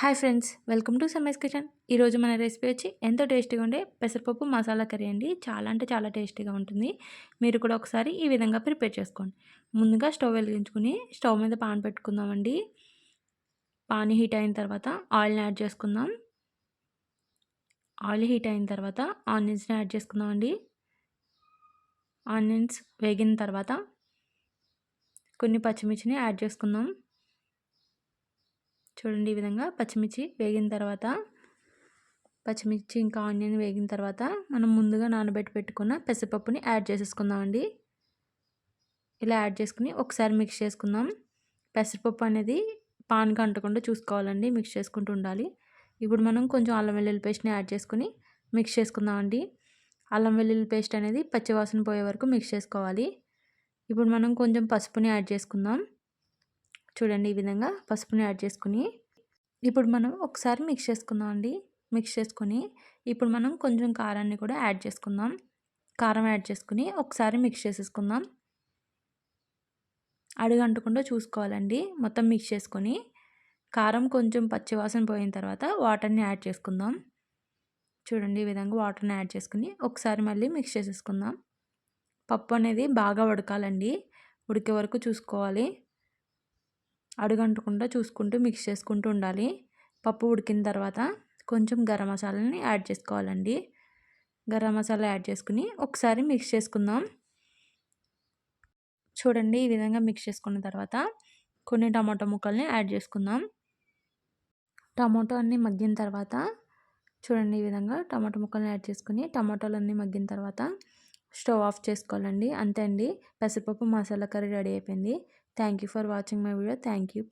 Hi friends welcome to సమైస్ kitchen. ఈరోజు మన రెసిపీ వచ్చి ఎంతో టేస్టీగా ఉండే పెసరపప్పు మసాలా కర్రీ అండి. చాలా అంటే చాలా టేస్టీగా ఉంటుంది. మీరు కూడా ఒకసారి ఈ విధంగా ప్రిపేర్ చేసుకోండి. ముందుగా స్టవ్ వెలిగించుకుని స్టవ్ మీద పాన్ పెట్టుకుందామండి. పాన్ హీట్ అయిన తర్వాత ఆయిల్ని యాడ్ చేసుకుందాం. ఆయిల్ హీట్ అయిన తర్వాత ఆనియన్స్ని యాడ్ చేసుకుందామండి. ఆనియన్స్ వేగిన తర్వాత కొన్ని పచ్చిమిర్చిని యాడ్ చేసుకుందాం. చూడండి ఈ విధంగా పచ్చిమిర్చి వేగిన తర్వాత పచ్చిమిర్చి ఇంకా ఆనియన్ వేగిన తర్వాత మనం ముందుగా నానబెట్టి పెట్టుకున్న పెసరపప్పుని యాడ్ చేసేసుకుందామండి. ఇలా యాడ్ చేసుకుని ఒకసారి మిక్స్ చేసుకుందాం. పెసరపప్పు అనేది పాన్గా అంటకుండా చూసుకోవాలండి మిక్స్ చేసుకుంటూ ఉండాలి. ఇప్పుడు మనం కొంచెం అల్లం వెల్లుల్లి పేస్ట్ని యాడ్ చేసుకుని మిక్స్ చేసుకుందామండి. అల్లం వెల్లుల్లి పేస్ట్ అనేది పచ్చివాసన పోయే వరకు మిక్స్ చేసుకోవాలి. ఇప్పుడు మనం కొంచెం పసుపుని యాడ్ చేసుకుందాం. చూడండి ఈ విధంగా పసుపుని యాడ్ చేసుకుని. ఇప్పుడు మనం ఒకసారి మిక్స్ చేసుకుందాం అండి. మిక్స్ చేసుకుని ఇప్పుడు మనం కొంచెం కారాన్ని కూడా యాడ్ చేసుకుందాం. కారం యాడ్ చేసుకుని ఒకసారి మిక్స్ చేసేసుకుందాం. అడుగంటకుండా చూసుకోవాలండి. మొత్తం మిక్స్ చేసుకొని కారం కొంచెం పచ్చివాసన పోయిన తర్వాత వాటర్ని యాడ్ చేసుకుందాం. చూడండి ఈ విధంగా వాటర్ని యాడ్ చేసుకుని ఒకసారి మళ్ళీ మిక్స్ చేసేసుకుందాం. పప్పు అనేది బాగా ఉడకాలండి. ఉడికే వరకు చూసుకోవాలి. అడుగంటకుండా చూసుకుంటూ మిక్స్ చేసుకుంటూ ఉండాలి. పప్పు ఉడికిన తర్వాత కొంచెం గరం మసాలాని యాడ్ చేసుకోవాలండి. గరం మసాలా యాడ్ చేసుకుని ఒకసారి మిక్స్ చేసుకుందాం. చూడండి ఈ విధంగా మిక్స్ చేసుకున్న తర్వాత కొన్ని టమాటో ముక్కల్ని యాడ్ చేసుకుందాం. టమాటో అన్నీ మగ్గిన తర్వాత చూడండి ఈ విధంగా టమాటో ముక్కల్ని యాడ్ చేసుకుని టమాటోలు అన్నీ మగ్గిన తర్వాత స్టవ్ ఆఫ్ చేసుకోవాలండి. అంతే అండి. పెసరపప్పు మసాలా కర్రీ రెడీ అయిపోయింది. Thank you for watching my video. Thank you